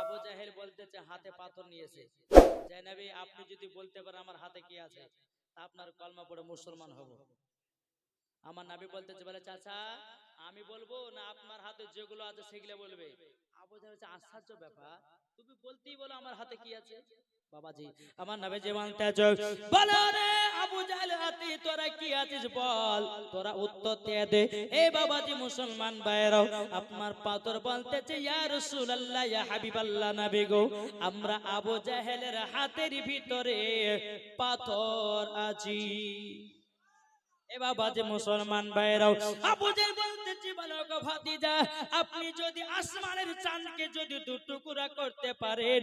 আবু জাহেল বলতেছে, হাতে পাথর নিয়েছে। যে আপনি যদি বলতে পারেন, আমার হাতে কি আছে? আপনার কলমা পড়ে, মুসলমান হব। আমার নাবি বলতেছে, বলে, চাচা, আমি বলব না, আপনার হাতে যেগুলো আছে, সেগুলো বলবে। আবু জাহেল আশ্চর্য ব্যাপার। তুমি বলতেই বলো, আমার হাতে কি আছে? বাবাজি আমার নামে যে মানতে আছো বলো রে আবু জাহেল হাতে তোরা কি আছিস বল? তোরা উত্তর দিয়ে দে। এ বাবাজি মুসলমান ভাইরাও আপনার পাথর বলতেছে ইয়া রাসূলুল্লাহ ইয়া হাবিবাল্লাহ নবী গো আমরা আবু জাহেলের হাতের ভিতরে পাথর আছি। এ বাবাজি মুসলমান ভাইরাও আবু ভাতিজা, আপনি যদি আসমানের চাঁদকে যদি দু করতে পারেন,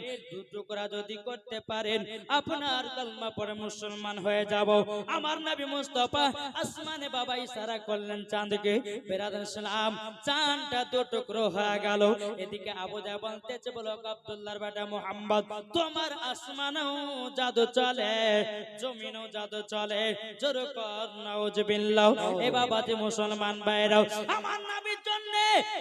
দু যদি করতে পারেন, আপনার কলমা পড়ে মুসলমান হয়ে যাব। আমার নবী মুস্তাফা আসমানে বাবা ইশারা করলেন চাঁদকে। বেরাদান সালাম, চাঁদটা দু হয়ে গেল। এদিকে আবু বলতেছে, বলো আব্দুল্লাহর বেটা মুহাম্মদ, তোমার আসমানেও জাদু চলে, জমিনও জাদু চলে। জোর কর, নাউজুবিল্লাহ। এ বাবাজি মুসলমান ভাইরাও, আমার নবীর জন্য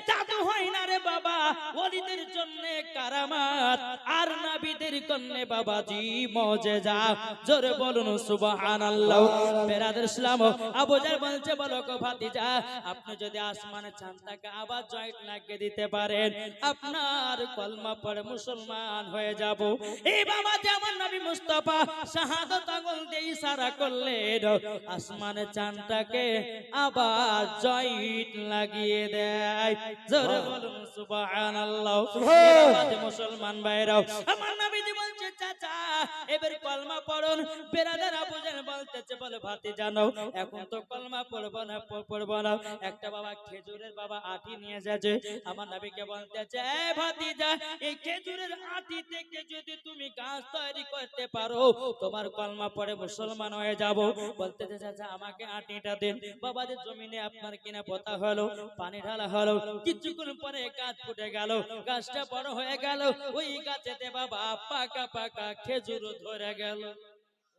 জাদু হয় না রে বাবা। ওলিদের জন্য কারামাত। আর নবীদের জন্য বাবাজি মজেজা। জোরে বলুন, সুবহানাল্লাহ। বেরাদের ইসলাম, আবু জাহেল বলছে, বলো গো ভাতিজা, আপনি যদি আসমানে চাঁদটাকে আবার জয়েন্ট লাগিয়ে দিতে পারেন। আপনার কলমা পড়ে মুসলমান হয়ে যাব। এই বাবা, যেমন নবী মুস্তাফা শাহাদত আঙুল দিয়ে ইশারা করলেন, আসমানে চাঁদটাকে আবার জয়েন্ট লাগিয়ে দেয়। জোরে বলুন সুবহানাল্লাহ। মুসলমান ভাইরাও। আমার নবীজি বলছে চাচা কলমা পড়ুন। বেরাদার জাহেল বলতেছে, বলে, ভাতি, জানো, এখন তো কলমা পড়ব না পড়ব না। একটা বাবা খেজুরের বাবা আটি নিয়ে যাচ্ছে। আমার নবীকে বলতেছে, এ ভাতিজা, এই খেজুরের আটি থেকে যদি তুমি গাছ তৈরি করতে পারো, তোমার কলমা পড়ে মুসলমান হয়ে যাব। বলতেছে, চাচা, আমাকে আটিটা দিন। বাবাদের জমিনে আপনার কিনা পোতা হলো, পানি ঢালা হলো, কিছুক্ষণ পরে গাছ ফুটে গেল, গাছটা বড় হয়ে গেল। ওই গাছেতে বাবা পাকা পাকা খেজুর ধরে গেল খেজুর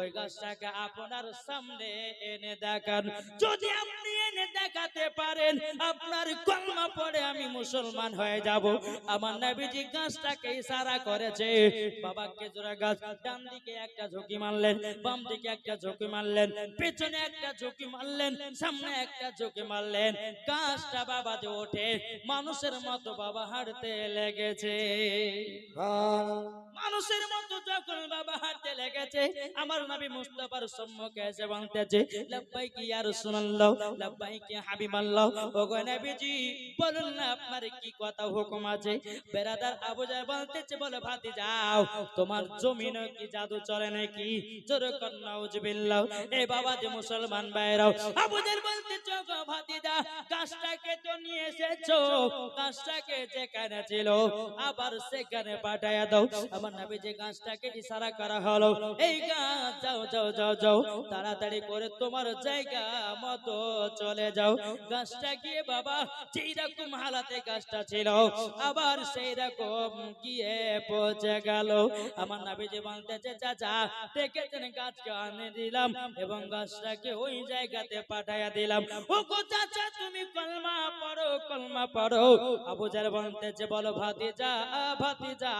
ওই গাছটাকে আপনার সামনে এনে দেখান। যদি আপনি এনে দেখাতে পারেন, আপনার কলমা পড়ে আমি মুসলমান হয়ে যাব। আমার নবীজি গাছটাকে ইশারা করেছে, বাবা খেজুরা গাছ, ডান দিকে একটা ঝুঁকি মারলেন, বাম দিকে একটা ঝুঁকি মারলেন, পেছনে একটা ঝুঁকি মারলেন, সামনে একটা ঝুঁকি মারলেন। গাছটা বাবা যে ওঠে, মানুষের মতো বাবা হাঁটতে লেগেছে। মানুষের মতো যখন বাবা আমার নবী মুস্তাফার সম্মুখে এসে বলতেছে, লাব্বাইক ইয়া রাসূলুল্লাহ হাবিবাল্লাহ। নবীজি, বলুন না আপনার কি কথা হুকুম আছে? বেরাদার আবু বলতেছে, বলে ভাতি যাও তোমার জমিনে কি জাদু চলে নাকি? জোরে কর নাউজুবিল্লাহ এ বাবা যে মুসলমান ভাইরাও আবু জাহেল বলতেছে গাছটাকে তো নিয়ে এসেছ যেখানে ছিল, আবার সেখানে দাও। আমার যে গাছটাকে ইশারা করা হলো, এই গাছ যাও যাও যাও যাও, তাড়াতাড়ি করে তোমার জায়গা মতো চলে যাও। গাছটা গিয়ে বাবা? যেই রকম হালাতে গাছটা ছিল, আবার সেই রকম গিয়ে পৌঁছে গেল। আমার নবী যে বলতেছে, চাচা, দেখেছেন গাছকে আনে দিলাম এবং গাছটাকে ওই জায়গাতে পাঠায়া দিলাম। ও চাচা, তুমি কলমা পড়ো কলমা পড়ো। আবু জার বলতেছে, বলো ভাতিজা ভাতিজা,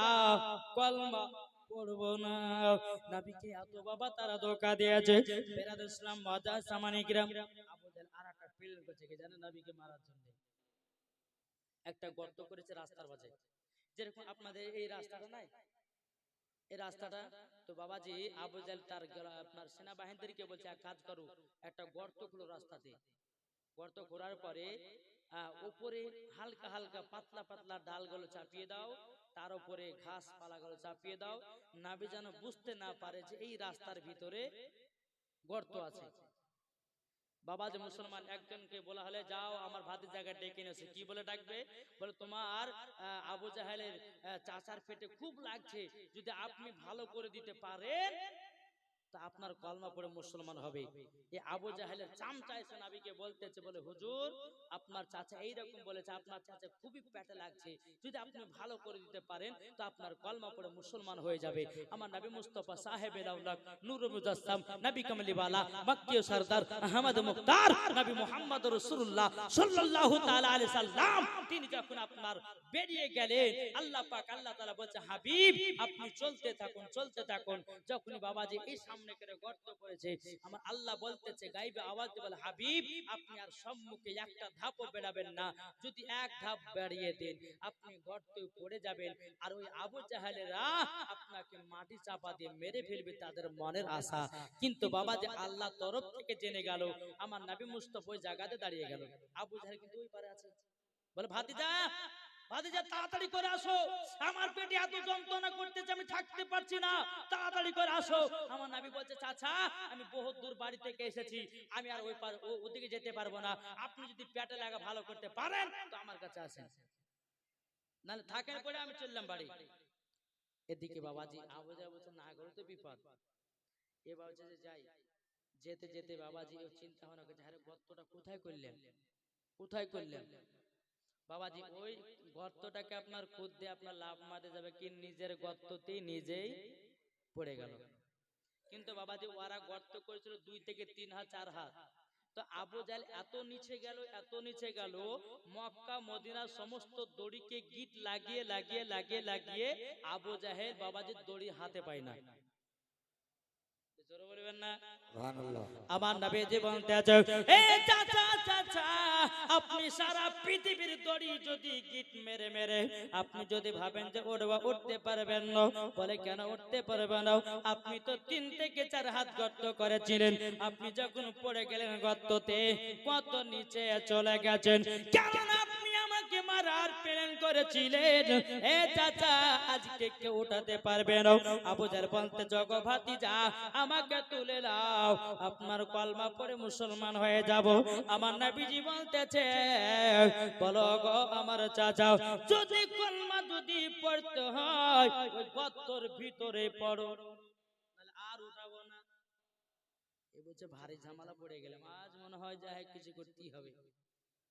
কলমা পড়ব না। একটা গর্ত করেছে রাস্তার মাঝে। যেরকম আপনাদের এই রাস্তাটা নাই? এই রাস্তাটা, তো বাবাজি, আবু জাল তার আপনার সেনাবাহিনীদেরকে বলছে, এক কাজ করো, একটা গর্ত খুলো রাস্তাতে। গর্ত খোঁড়ার পরে উপরে হালকা হালকা পাতলা পাতলা ডালগুলো চাপিয়ে দাও, তার উপরে ঘাস পালাগুলো চাপিয়ে দাও। নাবি যেন বুঝতে না পারে যে এই রাস্তার ভিতরে গর্ত আছে। বাবা যে মুসলমান, একজনকে বলা হলে, যাও, আমার ভাতের জায়গায় ডেকে নিয়েছে কি বলে ডাকবে? বলে, তোমার আবু জাহেলের চাচার পেটে খুব লাগছে। যদি আপনি ভালো করে দিতে পারেন তা আপনার কলমা পড়ে মুসলমান হবে। এই আবু জাহেলের চামচা এসে নাবিকে বলতেছে, বলে, হুজুর, আপনার চাচা এইরকম বলেছে, আপনার চাচা খুবই পেটে লাগছে। যদি আপনি ভালো করে দিতে পারেন, তো আপনার কলমা পড়ে মুসলমান হয়ে যাবে। আমার নবী মুস্তফা সাহেব আউলাদ নূর মুজাসসাম, নবী কামলিওয়ালা মক্কি সরদার, আহমদ মুখতার নবী মুহাম্মদ রাসূলুল্লাহ সাল্লাল্লাহু তাআলা আলাইহি সাল্লাম, তিনি যখন আপনার বেরিয়ে গেলেন, আল্লাহ পাক, আল্লাহ তাআলা বলছে, হাবিব, আপনি চলতে থাকুন চলতে থাকুন। যখনই বাবাজি এই সামনে করে গর্ত করেছে। আমার আল্লাহ বলতেছে, গাইবে আওয়াজ বলে, হাবিব, আপনি আর সম্মুখে একটা ধাপও বেড়াবেন না। যদি এক ধাপ বেরিয়ে দেন, আপনি গর্তে পড়ে যাবেন। আর ওই আবু জাহেলেরা আপনাকে মাটি চাপা দিয়ে মেরে ফেলবে তাদের মনের আশা। কিন্তু বাবা যে আল্লাহ তরফ থেকে জেনে গেল, আমার নাবি মুস্তফা ওই জায়গাতে দাঁড়িয়ে গেল। আবু জাহেল কিন্তু ওই পারে আছে। বলে, ভাতিজা তাড়াতাড়ি করে আসো। আমার পেটে যন্ত্রণা করতেছে, আমি থাকতে পারছি না। তাড়াতাড়ি করে আসো। আমার বলছে, চাচা, আমি বহুত দূর বাড়ি থেকে এসেছি। আমি আর ওই ওদিকে যেতে পারব না। আপনি যদি পেটে লাগা ভালো করতে পারেন, তো আমার কাছে আসেন। নাহলে থাকেন করে আমি চললাম বাড়ি। এদিকে বাবাজি না করে তো বিপদ। হচ্ছে যে যাই। যেতে যেতে বাবাজি চিন্তা ভাবনা করছে, আরে গর্তটা কোথায় করলেন? কোথায় করলেন? বাবাজি ওই গর্তটাকে আপনার খুদ্দে আপনার লাভ মারতে যাবে কি? নিজের গর্ততেই নিজেই পড়ে গেল। কিন্তু বাবাজি ওরা গর্ত করেছিল দুই থেকে তিন হাত চার হাত। তো আবু জাহেল এত নিচে গেল এত নিচে গেল মক্কা মদিনার সমস্ত দড়িকে গিট লাগিয়ে লাগিয়ে লাগিয়ে লাগিয়ে আবু জাহেল বাবাজির দড়ি হাতে পায় না। না। আমার নবী জীবন তেজ এ চাচা চাচা আপনি সারা পৃথিবীর দড়ি যদি গিট মেরে মেরে আপনি যদি ভাবেন যে উঠবা উঠতে পারবেন না বলে কেন উঠতে পারবেন না? আপনি তো তিন থেকে চার হাত গর্ত করেছিলেন। আপনি যখন পড়ে গেলেন গর্ততে কত নিচে চলে গেছেন। আমাকে মারার প্ল্যান করেছিলেন। এ চাচা, আজকে কেউ উঠাতে পারবে না। আবুজার বলতে জগভাতি যা আমাকে তুলে দাও। আপনার কলমা পরে মুসলমান হয়ে যাব। আমার নবীজি বলতেছে, বলো গো আমার চাচা, যদি কলমা যদি পড়তে হয়, ওই গর্তর ভিতরে পড়ো। তাহলে আর উঠাবো না। এ বলছে, ভারী ঝামেলা পড়ে গেলাম আজ মনে হয় যা কিছু করতেই হবে।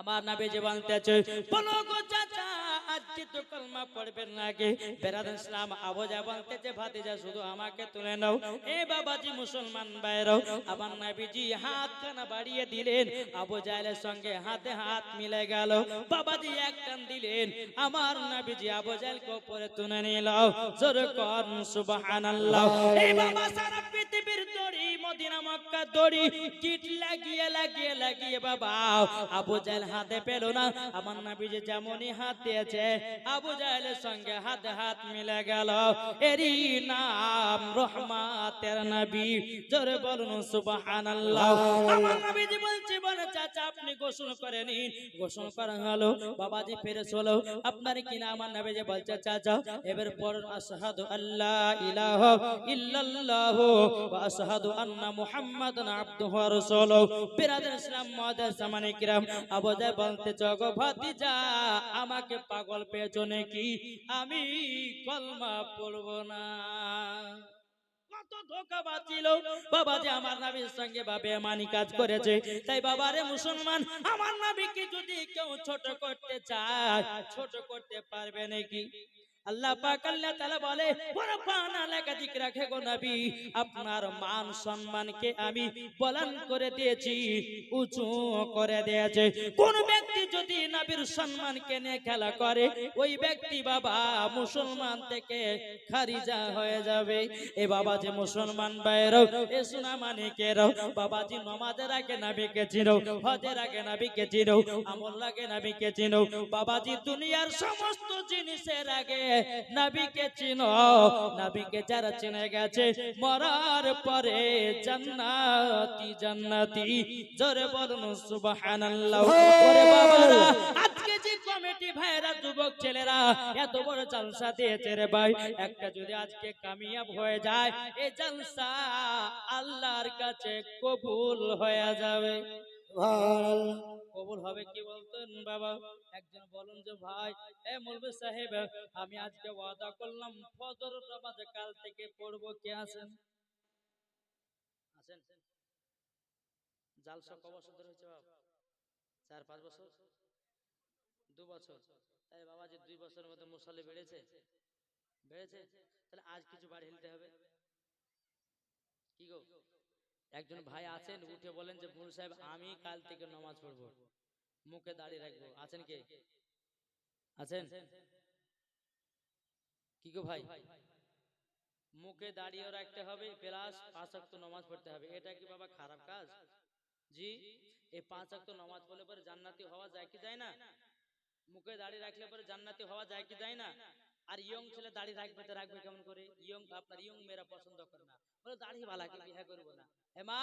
আমার নাবে যে বলতেছে বলো গো চাচা আজকে তো কলমা পড়বেন নাকি? বেরাদ ইসলাম আবজা বলতেছে ভাতিজা শুধু আমাকে তুলে নাও। এ বাবাজি মুসলমান বাইরাও আমার নাবিজি হাত খানা বাড়িয়ে দিলেন। আবু জাহেলের সঙ্গে হাতে হাত মিলে গেল। বাবাজি এক টান দিলেন। আমার নাবিজি আবু জাহেলকে উপরে তুলে নিল। জোর কর, সুবহানাল্লাহ। এই বাবা, সারা পৃথিবীর দড়ি, মদিনা মক্কা দড়ি, কিট লাগিয়ে লাগিয়ে লাগিয়ে বাবা, আবু জাহেল হাতে পেল না। আমার নবী যে যেমনই হাত দিয়েছে, আবু জাহেলের সঙ্গে হাতে হাত মিলে গেল। এরই নাম রহমাতের নবী। জোরে বলুন, সুবহানাল্লাহ। আমার নবীজি বলছে, বলে, চাচা, আপনি গোসল করে নিন। গোসল করা হলো, বাবাজি ফিরে চলো। আপনার কি না? আমার নবী যে বলছে, চাচা, এবার পড়ুন, আশহাদু আল্লাহ ইলাহা ইল্লাল্লাহু ওয়া আশহাদু আন্না মুহাম্মাদান আবদুহু ওয়া রাসূলুহু। বিরাদার ইসলাম মুআদ্দাস জামানে কিরাম, আবু জাহেল বলতে, জগো ভাতিজা, আমাকে পাগল পেয়েছ নাকি? আমি কলমা পড়ব না। বাবা মানি মুসলমান, আমার ছোট করতে ছোট করতে পারবে নাকি? আল্লাহ পাক আল্লাহ তাআলা বলে লাগা দিক রাখে গো নবী। আপনার মান সম্মানকে আমি বলান করে দিয়েছি, উঁচু করে দিয়েছে। কোন ব্যক্তি যদি নবীর সম্মানকে নিয়ে খেলা করে, ওই ব্যক্তি বাবা মুসলমান থেকে খারিজা হয়ে যাবে। এ বাবা যে মুসলমান বাইরও এ সোনা মানিকেরও বাবাজি নমাজের আগে নাবিকে চিনো, হজের আগে নাবিকে চিনো, আমল লাগে নাবিকে চিনো বাবাজি দুনিয়ার সমস্ত জিনিসের আগে নবীকে চিনো নবীকে যারা চিনে গেছে মরার পরে জান্নাতি জান্নাতি জোরে বলুন সুবহানাল্লাহ। ওরে বাবারা আজকে যে কমিটি ভাইরা যুবক ছেলেরা এত বড় জলসা দিয়েছে রে ভাই। একটা যদি আজকে কামিয়াব হয়ে যায় এই জলসা আল্লাহর কাছে কবুল হয়ে যাবে। কবুল হবে কি বলতেন বাবা? একজন বলুন যে, ভাই, এ মুলবি সাহেব, আমি আজকে ওয়াদা করলাম ফজর নামাজ কাল থেকে পড়ব, কে আছেন? আছেন। জালসা ক বছর হয়েছে বাবা চার, পাঁচ বছর? দু বছর। তাই বাবা যে দুই বছরের মধ্যে মুসল্লি বেড়েছে। বেড়েছে? তাহলে আজ কিছু বাড়ি হিলতে হবে। কি গো? একজন ভাই আছেন, উঠে বলেন যে মুল সাহেব, আমি কাল থেকে নামাজ পড়ব। মুখে দাঁড়িয়ে রাখব। আছেন কে? আছেন? কি গো ভাই? মুখে দাঁড়িয়ে রাখতে হবে, প্লাস পাঁচ ওয়াক্ত নামাজ পড়তে হবে। এটা কি বাবা খারাপ কাজ? জি, এই পাঁচ ওয়াক্ত নামাজ পড়লে পরে জান্নাতি হওয়া যায় কি যায় না? মুখে দাঁড়িয়ে রাখলে পরে জান্নাতি হওয়া যায় কি যায় না? আর ইয়ং ছেলে দাঁড়িয়ে রাখবে তো রাখবে কেমন করে? ইয়ং আপনার ইয়ং মেয়েরা পছন্দ করে না। বলে দাড়ি বালাকে বিয়ে করব না। এ মা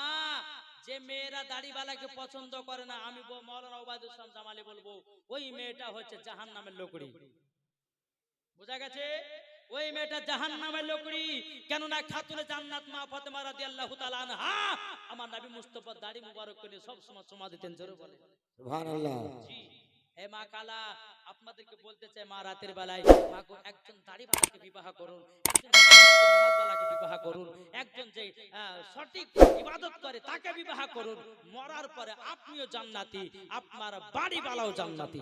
যে মেয়েরা দাড়ি বালাকে পছন্দ করে না আমি মৌলানা ওবায়দুল ইসলাম জামালি বলব ওই মেয়েটা হচ্ছে জাহান নামের লোকড়ি। বোঝা গেছে? ওই মেয়েটা জাহান নামের লোকড়ি। কেননা খাতুনে জান্নাত মা ফাতেমা রাদিয়াল্লাহু তাআলা আনহা আমার নবী মুস্তাফা দাড়ি মুবারক করে সব সময় সময় দিতেন জোরে বলে সুবহানাল্লাহ। জি। হে মা কালা, আপনাদেরকে বলতে চাই, মা রাতের বেলায়, মা গো, একজন দাড়িওয়ালাকে বিবাহ করুন যে সঠিক করে তাকে বিবাহ করুন, মরার পরে আপনিও জান্নাতি, আপনার বাড়িওয়ালাও জান্নাতি?